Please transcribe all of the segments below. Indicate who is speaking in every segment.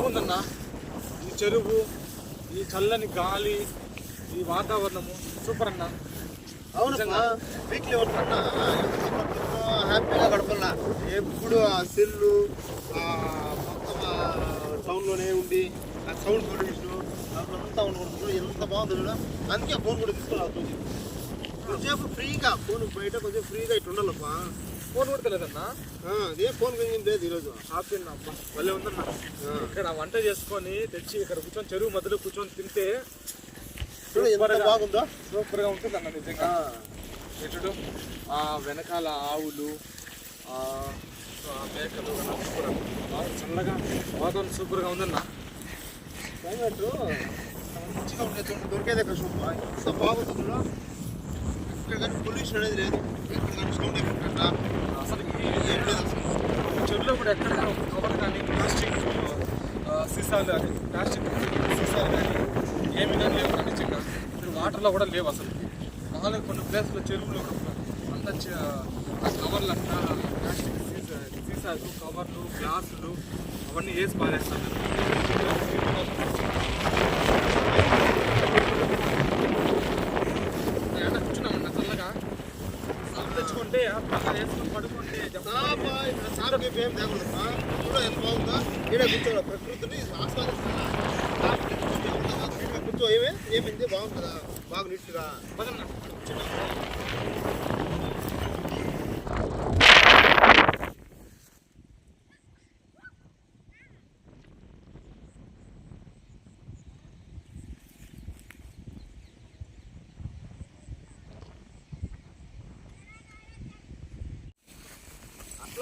Speaker 1: బాగుందన్న. ఈ చెరువు ఈ చల్లని గాలి ఈ వాతావరణము సూపర్ అన్న.
Speaker 2: అవునమ్మా వీక్లీ ఉంటున్నా హ్యాపీగా గడపల్లా. ఎప్పుడు ఆ సెల్లు మొత్తం టౌన్లోనే ఉండి ఆ సౌండ్ పొల్యూషన్ అదంతా ఉండకూడదు. ఎంత బాగుంది చూడ. అందుకే ఫోన్ కూడా తీసుకురావుతుంది కొంచెంసేపు ఫ్రీగా ఫోన్ బయట కొంచెం ఫ్రీగా ఇటు ఉండాలమ్మా
Speaker 1: ఫోన్ కొడతలేదన్నా?
Speaker 2: అదే ఫోన్ కొంచెం లేదు ఈరోజు.
Speaker 1: అన్న అబ్బా భలే ఉందన్న. ఇక్కడ వంట చేసుకొని తెచ్చి ఇక్కడ కూర్చొని చెరువు మధ్యలో కూర్చొని తింటే
Speaker 2: బాగుందో.
Speaker 1: సూపర్గా ఉంటుంది అన్న నిజంగా.
Speaker 2: ఆ,
Speaker 1: ఎటుడు ఆ వెనకాల ఆవులు ఆ మేకలు చల్లగా వాతావరణం సూపర్గా ఉందన్న.
Speaker 2: క్లైమేట్ మంచిగా ఉండేది దొరికేదే కష్టం అబ్బా. ఎంత ఇక్కడ కానీ పొల్యూషన్ అనేది లేదు. ఇక్కడ కానీ సౌండ్
Speaker 1: అసలు
Speaker 2: ఏం లేదు అసలు.
Speaker 1: చెరువులో కూడా ఎక్కడ కానీ ఒక కవర్ కానీ ప్లాస్టిక్ సీసాలు కానీ ప్లాస్టిక్ సీసాలు కానీ ఏమి కానీ లేవు కానీ నిజంగా ఇప్పుడు వాటర్లో కూడా లేవు అసలు. నాలుగు కొన్ని ప్లేస్లో చెరువులో అంతా చ- కవర్లు అంతా ప్లాస్టిక్ సీసా సీసాలు కవర్లు గ్లాసులు అవన్నీ వేసి పారేస్తాను కూర్చున్నామన్న చల్లగా సాగు తెచ్చుకుంటే బాగా వేసుకొని పడుకుంటే
Speaker 2: సాపా, ఇక్కడ సాపకి ఏం తేకూడదమ్మా. చూడు ఎంత బాగుందో. ఈడ కూర్చోవాలి. ప్రకృతిని ఆస్వాదిస్తున్నా. ఎంత కూర్చో ఏమే ఏమైంది బాగుంటుందా బాగా నీట్గా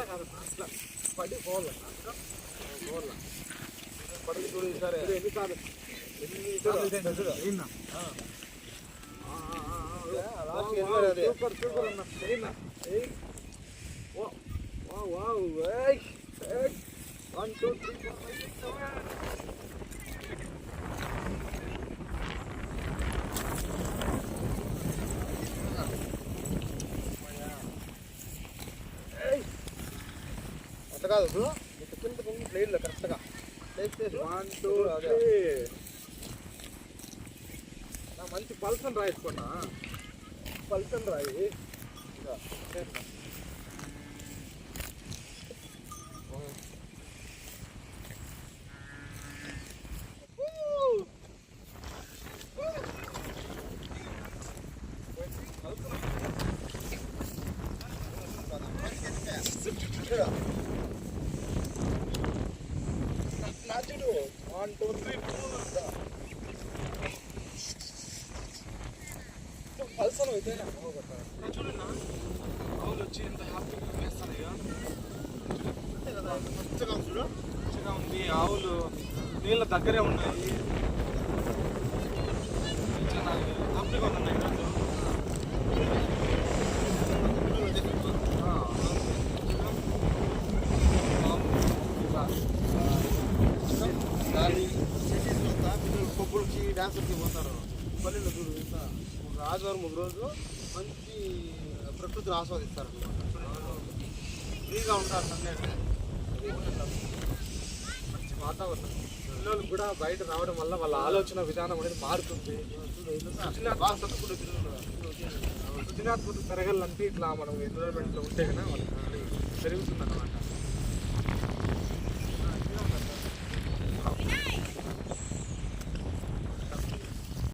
Speaker 1: అట్లా కాదు అట్లా పడి పోవాలి పోవాలి పడి చూడు ఈసారి ఎన్నిసార్లు. సూపర్ సూపర్ అన్న ఏయ్ one two three four five six seven
Speaker 2: అంత కాదు చూడు. ఇటు కింద కొంచెం ప్లేన్లో కరెక్ట్గా ప్లేస్ ప్లేస్
Speaker 1: వన్ టూ
Speaker 2: అదే.
Speaker 1: త్రీ నా మంచి పల్సన్ రాయించుకున్నా పల్సన్ రాయి ఇదిగో, పల్సన్ అయితే చూడన్నా ఆవులు వచ్చి ఎంత హ్యాపీగా
Speaker 2: మంచిగా ఉంది చూడు.
Speaker 1: మంచిగా ఉంది. ఆవులు నీళ్ళ దగ్గరే ఉన్నాయి. హ్యాపీగా ఉన్నాయి ఈరోజు. ఆ, ఇలా, ఆ, గాలి
Speaker 2: సిటీస్లో అంతా పిల్లలు డ్యాన్సర్కి పోతారు. పల్లెల్లో చూడు ఇంత ఒక ఆదివారం ఒక రోజు మంచి ప్రకృతిని ఆస్వాదిస్తారు
Speaker 1: ఫ్రీగా ఉంటారు సండే అంటే. మంచి వాతావరణం. పిల్లలు కూడా బయట రావడం వల్ల వాళ్ళ ఆలోచన విధానం అనేది మారుతుంది. సృజనాత్మక కూడా ఇట్లా మనం ఎన్విరాన్మెంట్లో ఉంటే కదా వాళ్ళకి పెరుగుతుంది అన్నమాట.